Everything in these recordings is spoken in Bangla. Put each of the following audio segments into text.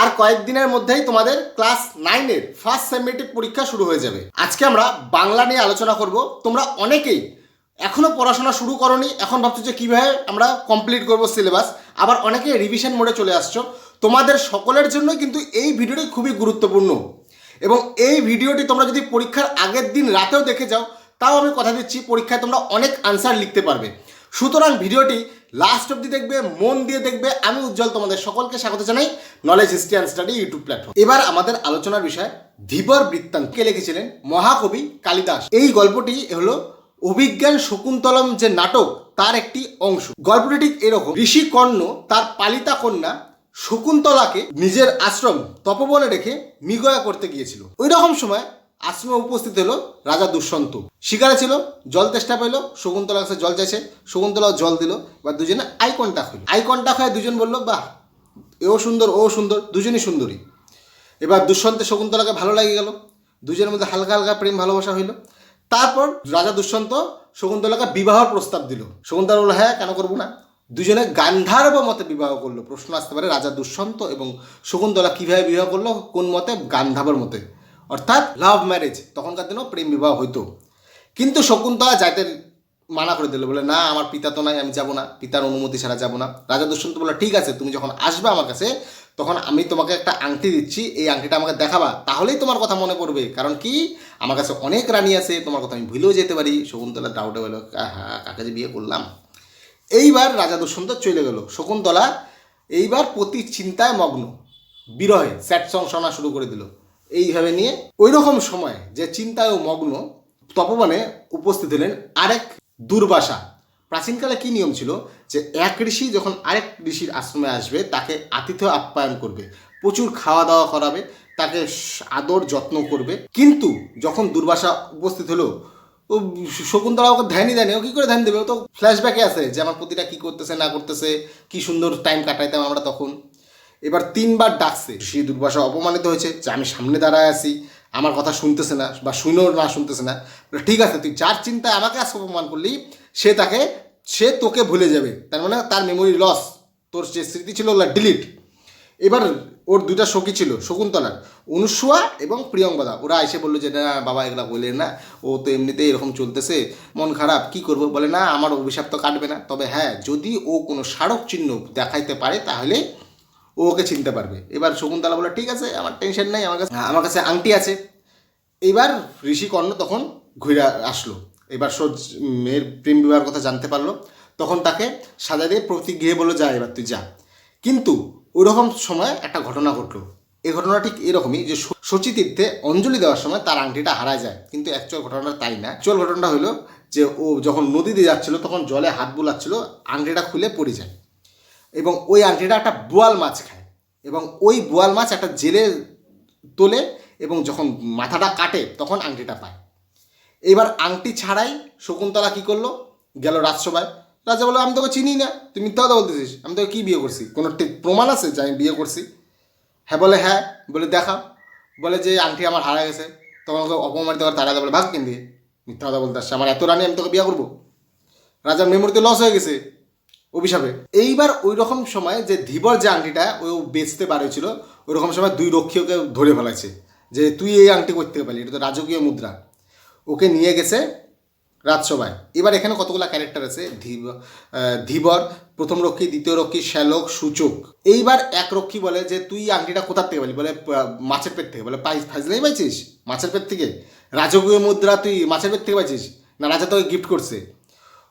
আর কয়েকদিনের মধ্যেই তোমাদের ক্লাস নাইনের ফার্স্ট সেমিটিভ পরীক্ষা শুরু হয়ে যাবে। আজকে আমরা বাংলা নিয়ে আলোচনা করব। তোমরা অনেকেই এখনও পড়াশোনা শুরু করনি, এখন ভাবছ যে কীভাবে আমরা কমপ্লিট করব সিলেবাস আবার অনেকে রিভিশন মোডে চলে আসছো। তোমাদের সকলের জন্য কিন্তু এই ভিডিওটি খুবই গুরুত্বপূর্ণ। এবং এই ভিডিওটি তোমরা যদি পরীক্ষার আগের দিন রাতেও দেখে যাও, তাও আমি কথা দিচ্ছি, পরীক্ষায় তোমরা অনেক আনসার লিখতে পারবে। সুতরাং ভিডিওটি লাস্ট অবধি দেখবে, মন দিয়ে দেখবে, আমি উজ্জ্বল তোমাদের সকলকে স্বাগত জানাই knowledge history and study YouTube platform এবার আমাদের আলোচনার বিষয়, ধীবর বৃত্তান্ত। কে লিখেছিলেন? মহাকবি কালিদাস। এই গল্পটি হলো অভিজ্ঞান শকুন্তলম যে নাটক, তার একটি অংশ। গল্পটি ঠিক এরকম। ঋষি কর্ণ, তার পালিতা কন্যা, শকুন্তলাকে নিজের আশ্রম, তপবনে রেখে মৃগয়া করতে গিয়েছিল। ওই রকম সময় আশ্রমে উপস্থিত হলো রাজা দুষ্যন্ত। শিকারে ছিল, জল তেষ্টা পেল শকুন্তলা কাছে জল চাইছে, শকুন্তলাও জল দিল বা দুজনে আই কন্টাক্ট হইল। আই কন্টাক্ট হয়ে দুজন বলল, বাহ, এও সুন্দর ও সুন্দর, দুজনই সুন্দরী। এবার দুষ্যন্তে শকুন্তলাকে ভালো লাগে গেল, দুজনের মধ্যে হালকা হালকা প্রেম ভালোবাসা হইল। তারপর রাজা দুষ্যন্ত শকুন্তলাকে বিবাহর প্রস্তাব দিল। শকুন্তলা বলল হ্যাঁ কেন করব না? দুজনে গান্ধার্ব মতে বিবাহ করল। প্রশ্ন আসতে পারে রাজা দুষ্যন্ত এবং শকুন্তলা কীভাবে বিবাহ করল, কোন মতে? গান্ধাবর মতে। অর্থাৎ লাভ ম্যারেজ তখনকার দিনেও প্রেম বিবাহ হইতো। কিন্তু শকুন্তলা যাইতে মানা করে দিল, বলে, না, আমার পিতা তো নাই, আমি যাব না, পিতার অনুমতি ছাড়া যাব না। রাজা দুষ্যন্ত বলল, ঠিক আছে, তুমি যখন আসবে আমার কাছে, তখন আমি তোমাকে একটা আংটি দিচ্ছি, এই আংটিটা আমাকে দেখাবা, তাহলেই তোমার কথা মনে পড়বে। কারণ কি? আমার কাছে অনেক রানী আছে, তোমার কথা আমি ভুলেও যেতে পারি। শকুন্তলা ডাউটে বলো হ্যাঁ কাকে যে বিয়ে করলাম? এইবার রাজা দুষ্যন্ত চলে গেল। শকুন্তলা এইবার প্রতি চিন্তায় মগ্ন, বিরহে স্যাট সং শোনা শুরু করে দিল। এইভাবে নিয়ে ওই রকম সময় যে চিন্তায় ও মগ্ন, তপবনে উপস্থিত হলেন আরেক দুর্বাসা। প্রাচীনকালে কি নিয়ম ছিল? যে এক ঋষি যখন আরেক ঋষির আশ্রমে আসবে, তাকে আতিথ্য আপ্যায়ন করবে, প্রচুর খাওয়া দাওয়া করাবে, তাকে আদর যত্ন করবে। কিন্তু যখন দুর্বাসা উপস্থিত হলো, ও শকুন্তলা ওকে ধ্যানই দেয়নি। ও কী করে ধ্যান দেবে? ও তো ফ্ল্যাশব্যাকে আছে যে আমার প্রতিটা কী করতেছে, না করতেছে, কি সুন্দর টাইম কাটাইতাম আমরা তখন। এবার তিনবার ডাকছে। সে দুর্বাসা অপমানিত হয়েছে যে আমি সামনে দাঁড়ায় আছি, আমার কথা শুনতেছে না বা শুনেও না শুনতেছে না। ঠিক আছে, তুই যার চিন্তায় আমাকে আজকে অপমান করলি, সে তাকে, সে তোকে ভুলে যাবে। তার মানে তার মেমোরি লস তোর যে স্মৃতি ছিল ওগুলো ডিলিট এবার ওর দুইটা সখী ছিল, শকুন্তলার। অনুসুয়া এবং প্রিয়ঙ্গদা। ওরা এসে বলল যে, না বাবা, এগুলা বললেন না। ও তো এমনিতেই এরকম চলতেছে। মন খারাপ, কি করব? বলে, না, আমার অভিশাপ তো কাটবে না। তবে হ্যাঁ যদি ও কোনো স্মারক চিহ্ন দেখাইতে পারে, তাহলে ও ওকে চিনতে পারবে। এবার শকুন্তলা বলে, ঠিক আছে, আমার টেনশন নাই, আমার কাছে আমার কাছে আংটি আছে। এইবার ঋষিকর্ণ তখন ঘুরে আসলো। এবার সো মেয়ের প্রেম বিবাহের কথা জানতে পারল। তখন তাকে সাজা দিয়ে প্রতিগৃহে বলে যা, এবার তুই যা। কিন্তু ওইরকম সময় একটা ঘটনা ঘটলো। এই ঘটনা ঠিক এরকমই যে শচীতীর্থে অঞ্জলি দেওয়ার সময় তার আংটিটা হারায় যায়। কিন্তু অ্যাকচুয়াল ঘটনাটা তাই না? অ্যাকচুয়াল ঘটনাটা হলো যে ও যখন নদীতে যাচ্ছিল, তখন জলে হাত বুলাচ্ছিল, আংটিটা খুলে পড়ে যায়। এবং ওই আংটিটা একটা বোয়াল মাছ খায়। এবং ওই বোয়াল মাছ একটা জেলে তোলে এবং যখন মাথাটা কাটে তখন আংটিটা পায়। এবার আংটি ছাড়াই শকুন্তলা কি করল? গেল রাজসভায়। রাজা বলল, আমি তোকে চিনি না। তুই মিথ্যা কথা বলতেছিস। আমি তোকে কী বিয়ে করছি? কোনো প্রমাণ আছে যে আমি বিয়ে করছি? হ্যাঁ বলে হ্যাঁ। বলে, দেখা। বলে যে, আংটি আমার হারা গেছে। তখন ওকে অপমানিত করে তারা বলে, ভাগ কেন দিয়ে মিথ্যা কথা বলতে আসছে। আমার এত রানী, আমি তোকে বিয়ে করব? রাজার মেমোরিতে লস হয়ে গেছে। অভিশাপে। এইবার ওই রকম সময় যে ধীবর যে আংটিটা, ও বেচতে হয়েছিল ওই রকম সময় দুই রক্ষী ওকে ধরে ফেলাইছে। যে তুই এই আংটি করতে পারলি, এটা তো রাজকীয় মুদ্রা। ওকে নিয়ে গেছে রাজসভায়। এবার এখানে কতগুলো ক্যারেক্টার আছে? ধীব- ধীবর, প্রথম রক্ষী, দ্বিতীয় রক্ষী, শ্যালক, সূচক। এইবার এক রক্ষী বলে যে, তুই আংটিটা কোথার থেকে পালি? বলে মাছের পেট থেকে। বলে, পাই ফাইজলাই পাইছিস? মাছের পেট থেকে? রাজকীয় মুদ্রা তুই মাছের পেট থেকে পাইছিস? না, রাজা তোকে গিফট করছে।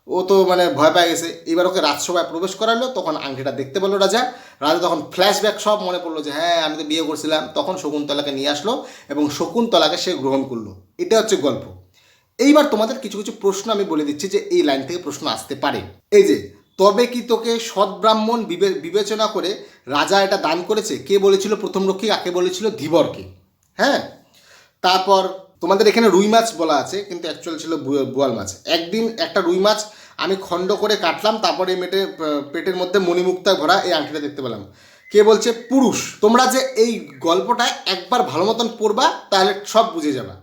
ও তো মানে ভয় পেয়ে গেছে। এবার ওকে রাজসভায় প্রবেশ করালো, তখন আংটিটা দেখতে পেল রাজা। রাজা তখন ফ্ল্যাশব্যাক সব মনে পড়ল যে হ্যাঁ আমি তো বিয়ে করছিলাম। তখন শকুন্তলাকে নিয়ে আসলো এবং শকুন্তলাকে সে গ্রহণ করল। এটা হচ্ছে গল্প। এইবার তোমাদের কিছু কিছু প্রশ্ন আমি বলে দিচ্ছি যে, এই লাইন থেকে প্রশ্ন আসতে পারে। এই যে, তবে কি তোকে সৎ ব্রাহ্মণ বিবে- বিবেচনা করে রাজা এটা দান করেছে? কে বলেছিল প্রথম রক্ষী? কাকে বলেছিল? ধীবরকে। হ্যাঁ? তারপর তোমাদের এখানে রুই মাছ বলা আছে, কিন্তু অ্যাকচুয়াল ছিল বোয়াল মাছ। একদিন একটা রুই মাছ আমি খণ্ড করে কাটলাম, তারপরে মেটে পেটের মধ্যে মণিমুক্তা ভরা এই আংটিটা দেখতে পেলাম। কে বলছে? পুরুষ। তোমরা যে এই গল্পটা একবার ভালো মতন পড়বা, তাহলে সব বুঝে যাবা।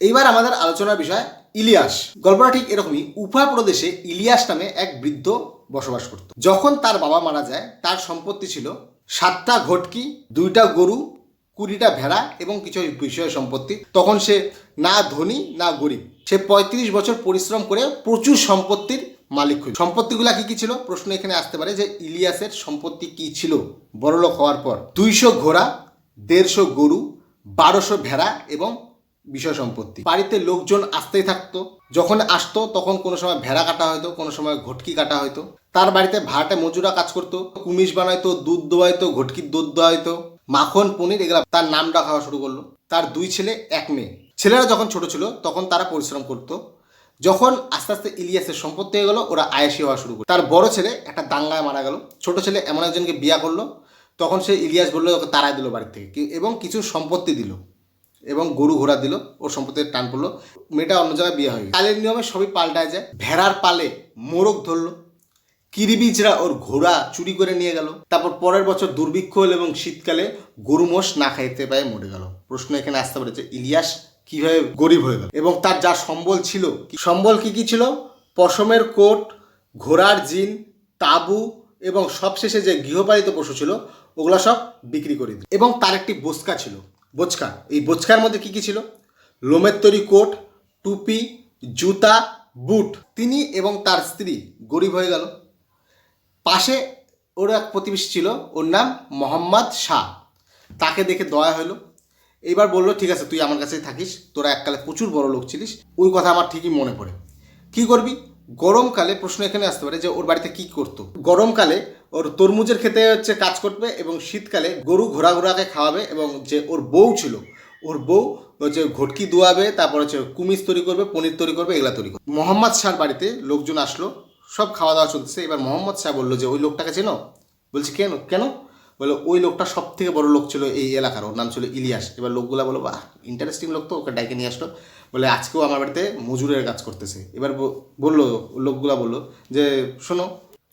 এইবার আমাদের আলোচনার বিষয় ইলিয়াস। গল্পটা ঠিক এরকমই, উফা প্রদেশে ইলিয়াস নামে এক বৃদ্ধ বসবাস করত। যখন তার বাবা মারা যায়, তার সম্পত্তি ছিল সাতটা ঘটকি, দুইটা গরু কুড়িটা ভেড়া এবং কিছু বিষয় সম্পত্তি। তখন সে না ধনী, না গরিব। সে পঁয়ত্রিশ বছর পরিশ্রম করে প্রচুর সম্পত্তির মালিক হল। সম্পত্তিগুলা কি কি ছিল? প্রশ্ন এখানে আসতে পারে যে ইলিয়াসের সম্পত্তি কি ছিল? বড়লোক হওয়ার পর দুইশো ঘোড়া, দেড়শো গরু, বারোশো ভেড়া এবং বিষয় সম্পত্তি। বাড়িতে লোকজন আসতেই থাকতো। যখন আসতো, তখন কোনো সময় ভেড়া কাটা হতো কোনো সময় ঘটকি কাটা হতো তার বাড়িতে ভাড়াটে মজুরা কাজ করতো। কুমিশ বানাইতো, দুধ দোয়াইতো, ঘটকির দুধ দোয়াইতো। মাখন, পনির, এগুলা তার নামটা খাওয়া শুরু করল। তার দুই ছেলে, এক মেয়ে। ছেলেরা যখন ছোট ছিল, তখন তারা পরিশ্রম করতো। যখন আস্তে আস্তে ইলিয়াসের সম্পত্তি হয়ে গেল, ওরা আয়েসি হওয়া শুরু করল। তার বড় ছেলে একটা দাঙ্গায় মারা গেল। ছোট ছেলে এমন একজনকে বিয়া করল। তখন সে ইলিয়াস বলল, ওকে তাড়াই দিল বাড়ি থেকে। এবং কিছু সম্পত্তি দিল। এবং গরু ঘোড়া দিল, ওর সম্পত্তির টান পড়ল। মেয়েটা অন্য জায়গায় বিয়ে হয়ে কালের নিয়মে সবই পাল্টায় যায়। ভেড়ার পালে মোরগ ধরলো। কিরিবিজরা ওর ঘোড়া চুরি করে নিয়ে গেল। তারপর পরের বছর দুর্ভিক্ষ হলো এবং শীতকালে গরু মোষ না খাইতে পায়ে মরে গেল। প্রশ্ন এখানে আসতে পারে যে ইলিয়াস কীভাবে গরিব হয়ে গেল এবং তার যা সম্বল ছিল সম্বল কি কি ছিল? পশমের কোট, ঘোড়ার জিন, তাবু এবং সবশেষে যে গৃহপালিত পশু ছিল, ওগুলো সব বিক্রি করে দিল। এবং তার একটি বোচকা ছিল। বোচকা, এই বোচকার মধ্যে কি কি ছিল? লোমের তৈরি কোট, টুপি, জুতা, বুট। তিনি এবং তার স্ত্রী গরিব হয়ে গেল। পাশে ওর এক প্রতিবেশী ছিল, ওর নাম মোহাম্মদ শাহ। তাকে দেখে দয়া হলো। এইবার বলল, ঠিক আছে, তুই আমার কাছেই থাকিস, তোরা এককালে প্রচুর বড় লোক ছিলিস, ওই কথা আমার ঠিকই মনে পড়ে। কি করবি? গরমকালে প্রশ্ন এখানে আসতে পারে যে, ওর বাড়িতে কি করতো? গরমকালে ওর তরমুজের খেতে হচ্ছে কাজ করবে এবং শীতকালে গরু ঘোড়া ঘোড়াকে খাওয়াবে এবং যে ওর বউ ছিল, ওর বউ হচ্ছে ঘটকি দোয়াবে, তারপর হচ্ছে কুমিজ তৈরি করবে, পনির তৈরি করবে, এগুলা তৈরি করবে। মোহাম্মদ শাহর বাড়িতে লোকজন আসলো সব খাওয়া দাওয়া চলতেছে। এবার মোহাম্মদ শাহ বলল যে, ওই লোকটাকে চেনো? বলছি, কেন? কেন? বলে ওই লোকটা সব থেকে বড় লোক ছিল এই এলাকার, ওর নাম ছিল ইলিয়াস। এবার লোকগুলা বলো বাহ ইন্টারেস্টিং লোক তো, ওকে ডাইকে নিয়ে আসলো। বলে, আজকেও আমার বাড়িতে মজুরের কাজ করতেছে। এবার বলল, লোকগুলা বলল যে, শোনো,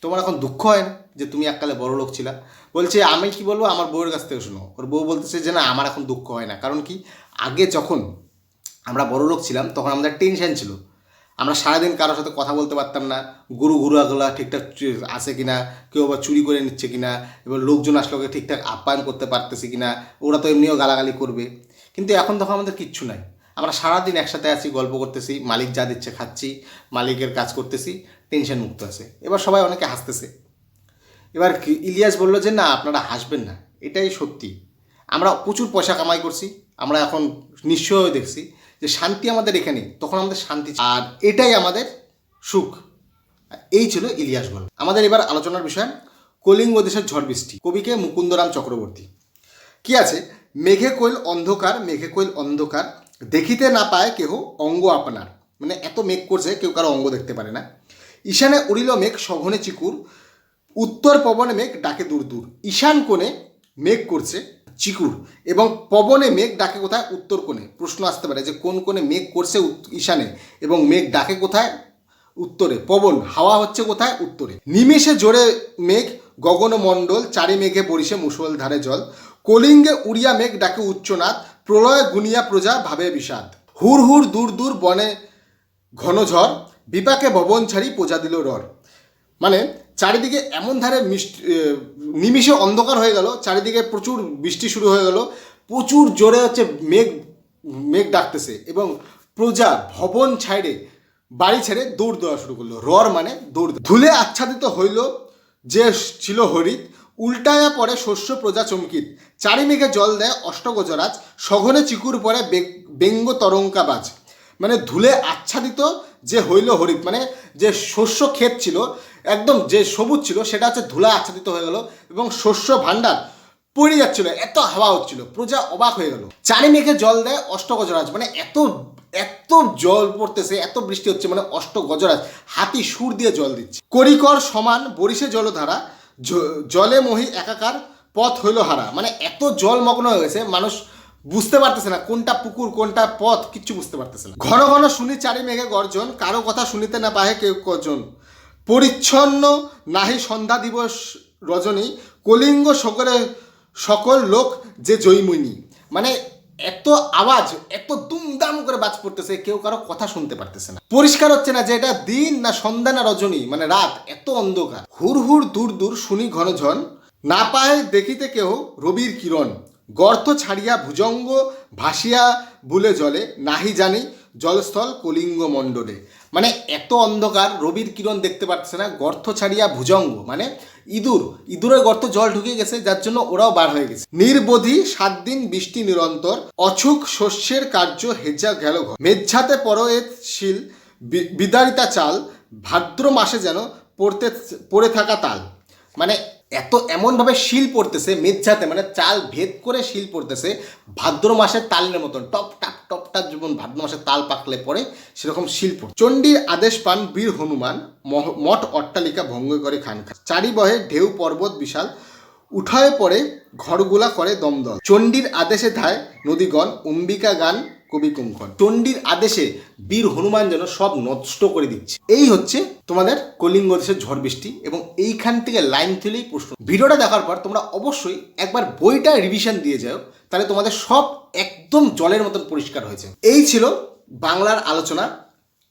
তোমার এখন দুঃখ হয় না যে তুমি এককালে বড় লোক ছিলা? বলছে, আমি কি বলব? আমার বউয়ের কাছ থেকে শোনো। ওর বউ বলতেছে যে, না, আমার এখন দুঃখ হয় না। কারণ কি? আগে যখন আমরা বড় লোক ছিলাম, তখন আমাদের টেনশন ছিল। আমরা সারাদিন কারোর সাথে কথা বলতে পারতাম না, গরু ঘুরাগুলা ঠিকঠাক আছে কিনা, কেউ আবার চুরি করে নিচ্ছে কিনা, এবার লোকজন আসলে ওকে ঠিকঠাক আপ্যায়ন করতে পারতেছে কিনা, ওরা তো এমনিও গালাগালি করবে। কিন্তু এখন তখন আমাদের কিচ্ছু নাই। আমরা সারাদিন একসাথে আছি, গল্প করতেছি, মালিক যা দিচ্ছে খাচ্ছি, মালিকের কাজ করতেছি টেনশন মুক্ত আছে। এবার সবাই অনেকে হাসতেছে। এবার ইলিয়াস বলল যে, না, আপনারা হাসবেন না। এটাই সত্যি। আমরা প্রচুর পয়সা কামাই করছি, আমরা এখন নিশ্চয় দেখছি যে শান্তি আমাদের এখানে, তখন আমাদের শান্তি আর এটাই আমাদের সুখ। এই ছিল ইলিয়াস গল্প। আমাদের এবার আলোচনার বিষয়, কলিঙ্গ দেশের ঝড় বৃষ্টি। কবিকে মুকুন্দরাম চক্রবর্তী। কি আছে? মেঘে কোয়েল অন্ধকার, মেঘে কোয়েল অন্ধকার। দেখিতে না পায় কেহ অঙ্গ আপনার। মানে এত মেঘ করছে, কেউ কারও অঙ্গ দেখতে পারে না। ঈশানে উড়িল মেঘ, সঘনে চিকুর। উত্তর পবনে মেঘ, ডাকে দূর দূর। ঈশান কোণে মেঘ করছে চিকুর এবং পবনে মেঘ ডাকে কোথায়? উত্তর কোণে। প্রশ্ন আসতে পারে যে কোন কোণে মেঘ করছে ঈশানে এবং মেঘ ডাকে কোথায়? উত্তরে। পবন, হাওয়া হচ্ছে কোথায়? উত্তরে। নিমেষে জোরে মেঘ গগনমণ্ডল চারি মেঘে পরিষে মুসল ধারে জল। কলিঙ্গে উড়িয়া মেঘ ডাকে উচ্চনাথ প্রলয় গুনিয়া প্রজা ভাবে বিষাদ। হুর হুর দূর দূর বনে ঘন ঝড়, বিপাকে ভবন ছাড়ি প্রজা দিল রর মানে চারিদিকে এমন ধারে মিষ্টি নিমিষে অন্ধকার হয়ে গেল, চারিদিকে প্রচুর বৃষ্টি শুরু হয়ে গেল, প্রচুর জোরে হচ্ছে মেঘ মেঘ ডাকতেছে এবং প্রজা ভবন ছাইড়ে বাড়ি ছেড়ে দৌড় দেওয়া শুরু করল। রর মানে দৌড় ধুলে আচ্ছাদিত হইল যে ছিল হরিত, উল্টায়া পড়ে শস্য প্রজা চমকিত। চারি মেঘে জল দেয় অষ্টগজরাজ, সঘনে চিকুর পরে বেঙ্গ তরঙ্কাবাজ মানে ধুলে আচ্ছাদিত যে হইল হরিত মানে যে শস্য ক্ষেত ছিল, একদম যে সবুজ ছিল, সেটা হচ্ছে ধুলা আচ্ছাদিত হয়ে গেল এবং শস্য ভাণ্ডার পড়ে যাচ্ছিল, এত হাওয়া হচ্ছিল, প্রজা অবাক হয়ে গেল। চারি মেঘে জল দেয় অষ্টগজরাজ মানে এত এত জল পড়তেছে, এত বৃষ্টি হচ্ছে মানে অষ্ট গজরাজ হাতি সুর দিয়ে জল দিচ্ছে। করিকর সমান বরিশে জলধারা জলে মহি একাকার পথ হইল হারা মানে এত জলমগ্ন হয়ে গেছে, মানুষ বুঝতে পারতেছে না, কোনটা পুকুর, কোনটা পথ, কিচ্ছু বুঝতে পারতেছে না। ঘন ঘন শুনি চারি মেঘে গর্জন, কারও কথা শুনিতে না পাহে কেউ কজন। পরিচ্ছন্ন নাহি সন্ধ্যা দিবস রজনী, কলিঙ্গ সকলে সকল লোক যে জৈমনী মানে এত আওয়াজ, এত দুমদাম করে বাজ পড়তেছে, কেউ কারও কথা শুনতে পারতেছে না। পরিষ্কার হচ্ছে না যে এটা দিন না সন্ধ্যা না রজনী মানে রাত, এত অন্ধকার। হুর হুর দূর দূর শুনি ঘন ঝন না পায় দেখিতে কেহ রবির কিরণ। গর্ত ছাড়িয়া ভুজঙ্গ ভাসিয়া বুলে জলে, নাহি জানি জলস্থল কলিঙ্গ মণ্ডলে। মানে এত অন্ধকার, রবির কিরণ দেখতে পাচ্ছে না, গর্ত ছাড়িয়া ভুজঙ্গ। মানে ইঁদুর, ইঁদুরের গর্ত জল ঢুকে গেছে, যার জন্য ওরাও বার হয়ে গেছে। নির্বোধি সাত দিন বৃষ্টি নিরন্তর, অছুক শস্যের কার্য হেজা গেল ঘর। মেঝাতে পরয়েত শিল বিদারিতা চাল ভাদ্র মাসে যেন পড়তে, পড়ে থাকা তাল। মানে এত এমনভাবে শিল পড়তেছে, মেঝাতে মানে চাল ভেদ করে শিল পড়তেছে, ভাদ্র মাসের তালের মতন, টপ টাপ টপ টাপ যেমন ভাদ্র মাসের তাল পাকলে পরে সেরকম শিল পড়ে চণ্ডীর আদেশ পান বীর হনুমান মঠ অট্টালিকা ভঙ্গ করে খান খান। চারি বহে ঢেউ পর্বত বিশাল, উঠায় পড়ে ঘরগুলা করে দমদম চণ্ডীর আদেশে ধায় নদীগণ, অম্বিকা গান, কবি কুঙ্কন। চণ্ডীর আদেশে বীর হনুমান যেন সব নষ্ট করে দিচ্ছে। এই হচ্ছে তোমাদের কলিঙ্গ দেশের ঝড় বৃষ্টি এবং এইখান থেকে লাইন তুলেই প্রশ্ন। ভিডিওটা দেখার পর তোমরা অবশ্যই একবার বইটা রিভিশন দিয়ে যাও, তাহলে তোমাদের সব একদম জলের মতন পরিষ্কার হয়েছে এই ছিল বাংলার আলোচনা।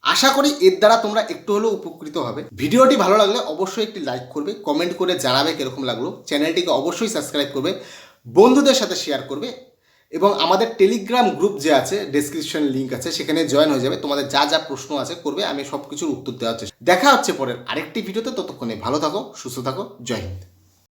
আশা করি এর দ্বারা তোমরা একটু হলেও উপকৃত হবে। ভিডিওটি ভালো লাগলে অবশ্যই একটি লাইক করবে কমেন্ট করে জানাবে কীরকম লাগল। চ্যানেলটিকে অবশ্যই সাবস্ক্রাইব করবে, বন্ধুদের সাথে শেয়ার করবে। এবং আমাদের টেলিগ্রাম গ্রুপ যে আছে ডেসক্রিপশন লিঙ্ক আছে, সেখানে জয়েন হয়ে যাবে। তোমাদের যা যা প্রশ্ন আছে করবে, আমি সব কিছুর উত্তর দেওয়ার চেষ্টা দেখা হচ্ছে পরের আরেকটি ভিডিওতে ততক্ষণে ভালো থাকো, সুস্থ থাকো, জয় হিন্দ।